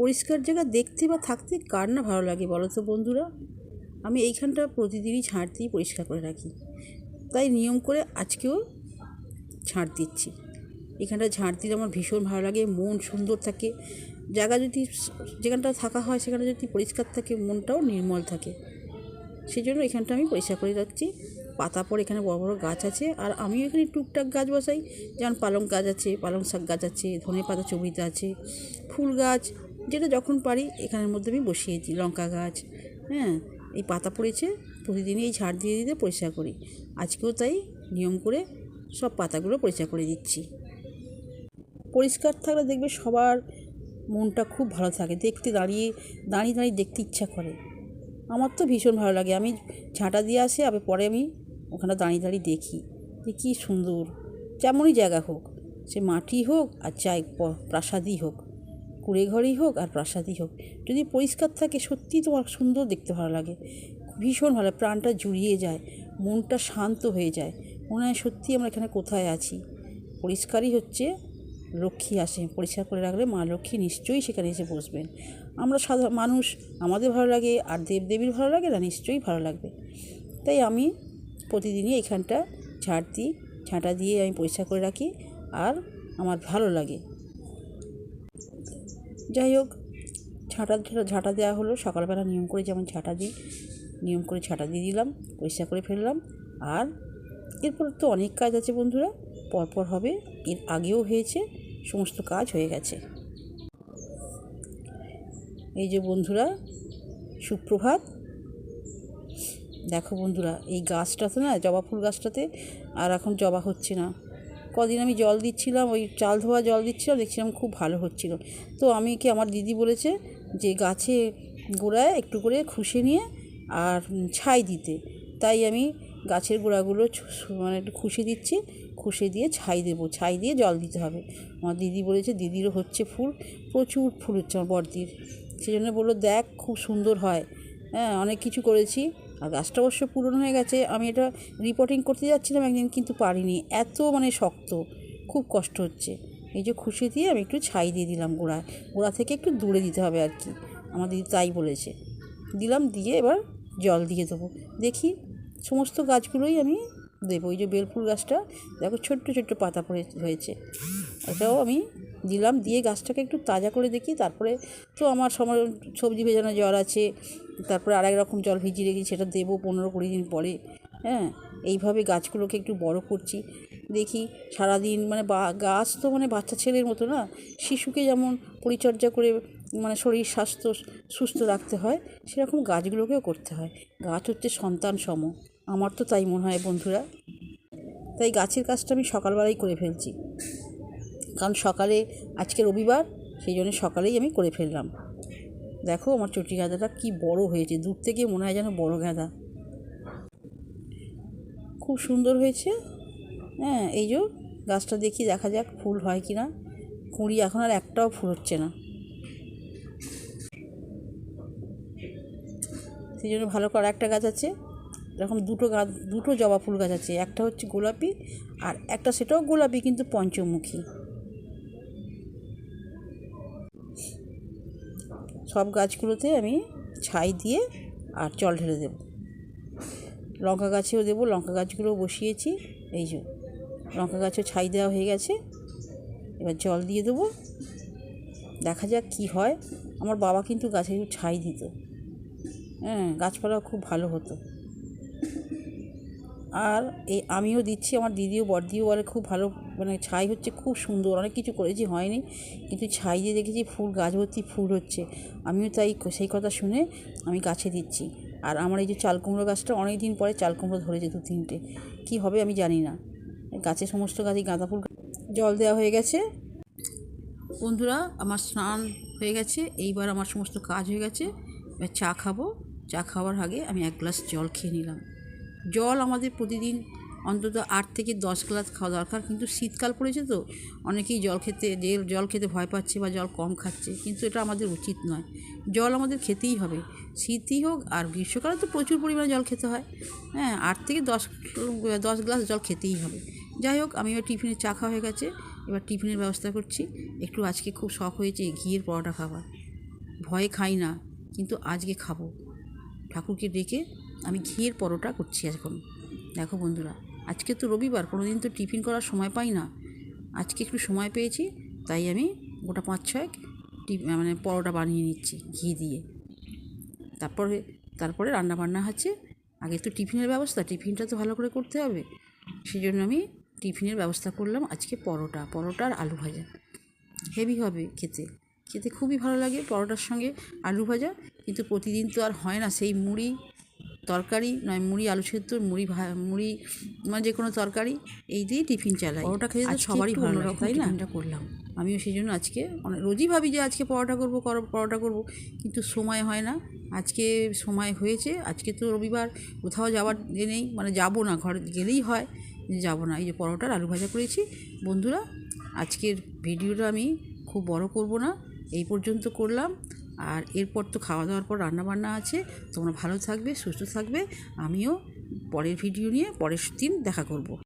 পরিষ্কার জায়গা দেখতে বা থাকতে কার না ভালো লাগে বলো তো বন্ধুরা? আমি এইখানটা প্রতিদিনই ঝাঁট দিয়ে পরিষ্কার করে রাখি। তাই নিয়ম করে আজকেও ঝাঁট দিচ্ছি। এখানটা ঝাঁট দিলে আমার ভীষণ ভালো লাগে, মন সুন্দর থাকে। জায়গা যদি যেখানটা থাকা হয় সেখানে যদি পরিষ্কার থাকে, মনটাও নির্মল থাকে। সেই জন্য এখানটা আমি পরিষ্কার করে রাখছি। পাতা পর এখানে বড় বড় গাছ আছে। আর আমিও এখানে টুকটাক গাছ বসাই। যেমন পালং গাছ আছে, পালং শাক গাছ আছে ধনে পাতা চবিতে আছে, ফুল গাছ যেটা যখন পারি, এখানের মধ্যে আমি বসিয়েছি লঙ্কা গাছ হ্যাঁ এই পাতা পড়েছে, প্রতিদিনই এই ঝাড় দিয়ে দিতে পরিষ্কার করি। আজকেও তাই, নিয়ম করে সব পাতাগুলো পরিষ্কার করে দিচ্ছি। পরিষ্কার থাকলে দেখবে সবার মনটা খুব ভালো থাকে। দেখতে দাঁড়িয়ে দাঁড়িয়ে দাঁড়িয়ে দেখতে ইচ্ছা করে। আমার তো ভীষণ ভালো লাগে। আমি ঝাঁটা দিয়ে আসে, আবার পরে আমি ওখানে দাঁড়িয়ে দাঁড়িয়ে দেখি যে কী সুন্দর। যেমনই জায়গা হোক, সে মাটি হোক আর চাই প্রাসাদই হোক। কুড়ে ঘরই হোক আর প্রাসাদই হোক, যদি পরিষ্কার থাকে, সত্যিই তোমার সুন্দর দেখতে ভালো লাগে। ভীষণ ভালো, প্রাণটা জুড়িয়ে যায়, মনটা শান্ত হয়ে যায়। মনে হয় সত্যি আমরা এখানে কোথায় আছি। পরিষ্কারই হচ্ছে, লক্ষ্মী আসে পরিষ্কার করে রাখলে মা লক্ষ্মী নিশ্চয়ই সেখানে এসে বসবেন। আমরা সাধারণ মানুষ, আমাদের ভালো লাগে, আর দেবদেবীর ভালো লাগে না? নিশ্চয়ই ভালো লাগবে। তাই আমি প্রতিদিনই এখানটা ঝাড় দিই, ঝাঁটা দিয়ে আমি পরিষ্কার করে রাখি, আর আমার ভালো লাগে। যাই হোক, ঝাঁটা ঝাঁটা দেওয়া হলো। সকালবেলা নিয়ম করে যেমন ঝাঁটা দিই, নিয়ম করে ঝাঁটা দিয়ে দিলাম, পরিষ্কার করে ফেললাম। আর এরপর তো অনেক কাজ আছে বন্ধুরা, পরপর হবে, এর আগেও হয়েছে, সমস্ত কাজ হয়ে গেছে। এই যে বন্ধুরা, সুপ্রভাত। দেখো বন্ধুরা, এই গাছটাতে না, জবা ফুল গাছটাতে, আর এখন জবা হচ্ছে না। কদিন আমি জল দিচ্ছিলাম, ওই চাল ধোয়া জল দিচ্ছিলাম, দেখছিলাম খুব ভালো হচ্ছিল। তো আমি কি আমার দিদি বলেছে যে গাছে গোড়ায় একটু করে খুশে নিয়ে আর ছাই দিতে। তাই আমি গাছের গোড়াগুলো মানে একটু খুশে দিচ্ছি, খুশে দিয়ে ছাই দেবো, ছাই দিয়ে জল দিতে হবে। আমার দিদি বলেছে, দিদিরও হচ্ছে ফুল, প্রচুর ফুল হচ্ছে আমার বড়দির সেই জন্য বলল, দেখ, খুব সুন্দর হয়। হ্যাঁ অনেক কিছু করেছি। আর গাছটা অবশ্য পূরণ হয়ে গেছে। আমি এটা রিপোর্টিং করতে যাচ্ছিলাম একদিন কিন্তু পারিনি। এত মানে শক্ত, খুব কষ্ট হচ্ছে। এই যে খুশি দিয়ে আমি একটু ছাই দিয়ে দিলাম গোড়ায়। গোড়া থেকে একটু দূরে দিতে হবে আর কি। আমার দিদি তাই বলেছে। দিলাম, দিয়ে এবার জল দিয়ে দেবো। দেখি, সমস্ত গাছগুলোই আমি দেবো। ওই যে বেলফুল গাছটা, দেখো ছোট্ট ছোট্ট পাতা পড়ে হয়েছে। এটাও আমি দিলাম, দিয়ে গাছটাকে একটু তাজা করে দেখি। তারপরে তো আমার সময়, সবজি ভেজানো জল আছে, তারপরে আরেক রকম জল ভিজিয়ে রেখেছি সেটা দেবো পনেরো কুড়ি দিন পরে। হ্যাঁ এইভাবে গাছগুলোকে একটু বড় করছি। দেখি সারাদিন মানে বা, গাছ তো মানে বাচ্চা ছেলের মতো না, শিশুকে যেমন পরিচর্যা করে মানে শরীর স্বাস্থ্য সুস্থ রাখতে হয়, সেরকম গাছগুলোকেও করতে হয়। গাছ হচ্ছে সন্তান সম। আমার তো তাই মনে হয় বন্ধুরা। তাই গাছের কাজটা আমি সকালবেলাই করে ফেলছি। কারণ সকালে, আজকে রবিবার, সেই জন্য সকালেই আমি করে ফেললাম। দেখো আমার চটি গাঁদাটা কী বড় হয়েছে। দূর থেকে মনে হয় যেন বড় গাঁদা। খুব সুন্দর হয়েছে। হ্যাঁ এই যে গাছটা দেখি, দেখা যাক ফুল হয় কি না কুঁড়ি এখন আর একটাও ফুল হচ্ছে না। সেই জন্য ভালো করে একটা গাছ আছে, এরকম দুটো গাছ দুটো জবা ফুল গাছ আছে, একটা হচ্ছে গোলাপি আর একটা সেটাও গোলাপি কিন্তু পঞ্চমুখী। সব গাছগুলোতে আমি ছাই দিয়ে আর জল ঢেলে দেবো। লঙ্কা গাছেও দেবো, লঙ্কা গাছগুলোও বসিয়েছি, এই যে লঙ্কা গাছেও ছাই দেওয়া হয়ে গেছে, এবার জল দিয়ে দেবো। দেখা যাক কী হয়। আমার বাবা কিন্তু গাছে ছাই দিত। হ্যাঁ গাছপালা খুব ভালো হতো। আর এই আমিও দিচ্ছি, আমার দিদিও, বড়দিও বলে খুব ভালো মানে ছাই হচ্ছে খুব সুন্দর, অনেক কিছু করেছি, হয়নি। কিন্তু ছাই দিয়ে দেখেছি ফুল, গাছ ভর্তি ফুল হচ্ছে। আমিও তাই সেই কথা শুনে আমি গাছে দিচ্ছি। আর আমার এই যে চাল কুমড়ো গাছটা অনেক দিন পরে চাল কুমড়ো ধরেছে দু তিনটে। কী হবে আমি জানি না। গাছে সমস্ত গাছে গাঁদা ফুল, জল দেওয়া হয়ে গেছে। বন্ধুরা, আমার স্নান হয়ে গেছে, এইবার আমার সমস্ত কাজ হয়ে গেছে, এবার চা খাব। চা খাওয়ার আগে আমি এক গ্লাস জল খেয়ে নিলাম। জল আমাদের প্রতিদিন অন্তত আট থেকে দশ গ্লাস খাওয়া দরকার, কিন্তু শীতকাল পড়েছে তো, অনেকেই জল খেতে, যে জল খেতে ভয় পাচ্ছে বা জল কম খাচ্ছে, কিন্তু এটা আমাদের উচিত নয়। জল আমাদের খেতেই হবে। শীতই হোক আর গ্রীষ্মকালে তো প্রচুর পরিমাণে জল খেতে হয়। হ্যাঁ আট থেকে দশ দশ গ্লাস জল খেতেই হবে। যাই হোক আমি এবার টিফিনে চা খাওয়া হয়ে গেছে, এবার টিফিনের ব্যবস্থা করছি। একটু আজকে খুব শখ হয়েছে ঘিয়ের পরোটা খাবার। ভয়ে খাই না, কিন্তু আজকে খাব। ঠাকুরকে ডেকে আমি ঘিয়ের পরোটা করছি এখন। দেখো বন্ধুরা, আজকে তো রবিবার কোনো দিন তো টিফিন করার সময় পাই না। আজকে একটু সময় পেয়েছি, তাই আমি গোটা পাঁচ ছয়েক মানে পরোটা বানিয়ে নিচ্ছি ঘি দিয়ে। তারপরে তারপরে রান্না বান্না হচ্ছে। আগে তো টিফিনের ব্যবস্থা, টিফিনটা তো ভালো করে করতে হবে। সেই জন্য আমি টিফিনের ব্যবস্থা করলাম আজকে পরোটা পরোটা আর আলু ভাজা। হেভি হবে খেতে। খেতে খুবই ভালো লাগে পরোটার সঙ্গে আলু ভাজা। কিন্তু প্রতিদিন তো আর হয় না সেই মুড়ি তরকারি নয় মুড়ি আলু সেদ্ধ মুড়ি ভা মুড়ি মানে যে কোনো তরকারি এই দিয়েই টিফিন চালাই। পরোটা খেতে তো সবারই ভালো লাগে তাই না? টিফিনটা করলাম। আমিও সেই জন্য আজকে অনেক রোজই ভাবি যে আজকে পরোটা করব করো পরোটা করব কিন্তু সময় হয় না। আজকে সময় হয়েছে আজকে তো রবিবার কোথাও যাওয়ার এ নেই মানে যাব না ঘর গেলেই হয় যাব না। এই যে পরোটার আলু ভাজা করেছি বন্ধুরা আজকের ভিডিওটা আমি খুব বড় করব না। এই পর্যন্ত করলাম। আর এরপর তো খাওয়া দাওয়ার পর রান্না বান্না আছে। তোমরা ভালো থাকবে, সুস্থ থাকবে। আমিও পরের ভিডিও নিয়ে পরের দিন দেখা করব।